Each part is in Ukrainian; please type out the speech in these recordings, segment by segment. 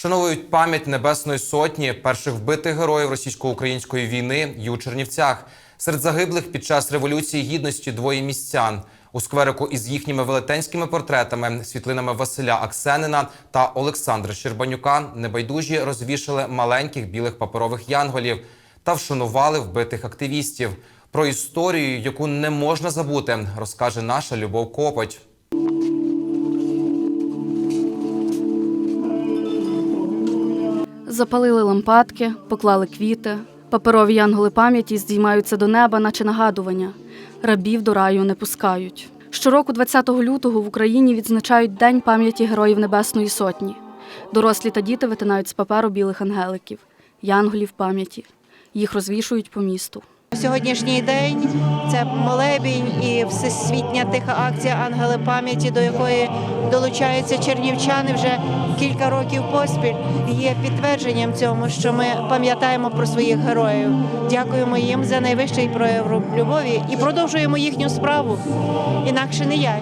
Вшановують пам'ять Небесної Сотні перших вбитих героїв російсько-української війни і у Чернівцях. Серед загиблих під час революції гідності двоє містян. У скверику із їхніми велетенськими портретами, світлинами Василя Аксенина та Олександра Щербанюка небайдужі розвішали маленьких білих паперових янголів та вшанували вбитих активістів. Про історію, яку не можна забути, розкаже наша Любов Копоть. Запалили лампадки, поклали квіти. Паперові янголи пам'яті здіймаються до неба, наче нагадування. Рабів до раю не пускають. Щороку, 20 лютого, в Україні відзначають День пам'яті Героїв Небесної Сотні. Дорослі та діти витинають з паперу білих ангеликів, янголів пам'яті. Їх розвішують по місту. Сьогоднішній день це молебінь і всесвітня тиха акція Ангели пам'яті, до якої долучаються чернівчани вже кілька років поспіль. Є підтвердженням цьому, що ми пам'ятаємо про своїх героїв. Дякуємо їм за найвищий прояв любові і продовжуємо їхню справу. Інакше не як.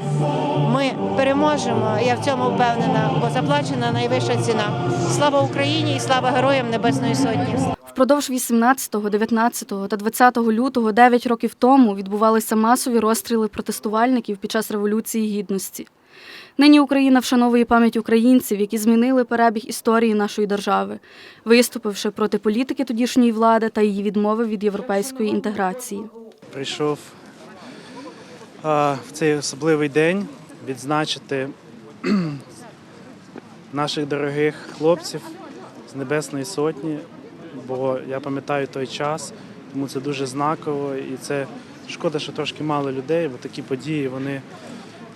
Ми переможемо. Я в цьому впевнена, бо заплачена найвища ціна. Слава Україні і слава героям Небесної Сотні. Впродовж 18, 19 та 20 лютого 9 років тому відбувалися масові розстріли протестувальників під час Революції Гідності. Нині Україна вшановує пам'ять українців, які змінили перебіг історії нашої держави, виступивши проти політики тодішньої влади та її відмови від європейської інтеграції. прийшов а, в цей особливий день відзначити наших дорогих хлопців з Небесної Сотні, бо я пам'ятаю той час, тому це дуже знаково і це шкода, що трошки мало людей, бо такі події вони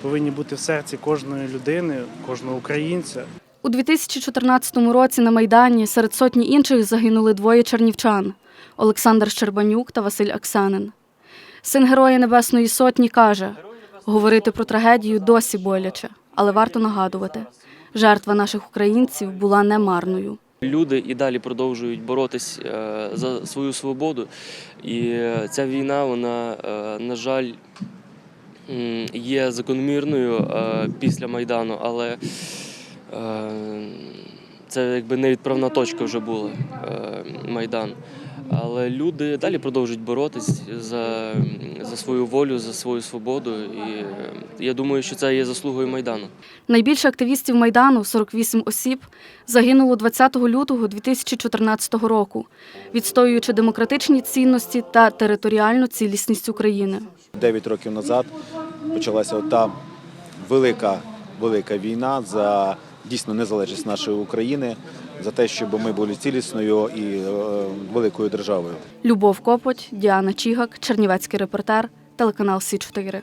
повинні бути в серці кожної людини, кожного українця. У 2014 році на Майдані серед сотні інших загинули двоє чернівчан Олександр Щербанюк та Василь Аксанин. Син Героя Небесної Сотні каже: говорити про трагедію досі боляче, але варто нагадувати, жертва наших українців була немарною. Люди і далі продовжують боротись е, за свою свободу. І е, ця війна, вона, е, на жаль, є закономірною е, після Майдану, але е, це якби невідправна точка вже була е, Майдан. Але люди далі продовжують боротись за, за свою волю, за свою свободу. І е, я думаю, що це є заслугою Майдану. Найбільше активістів Майдану 48 осіб загинуло 20 лютого 2014 року, відстоюючи демократичні цінності та територіальну цілісність України. Дев'ять років назад почалася та велика, велика війна за дійсно незалежність нашої України, за те, щоб ми були цілісною і е, великою державою. Любов Копоть, Діана Чігак, Чернівецький репортер, телеканал Сі 4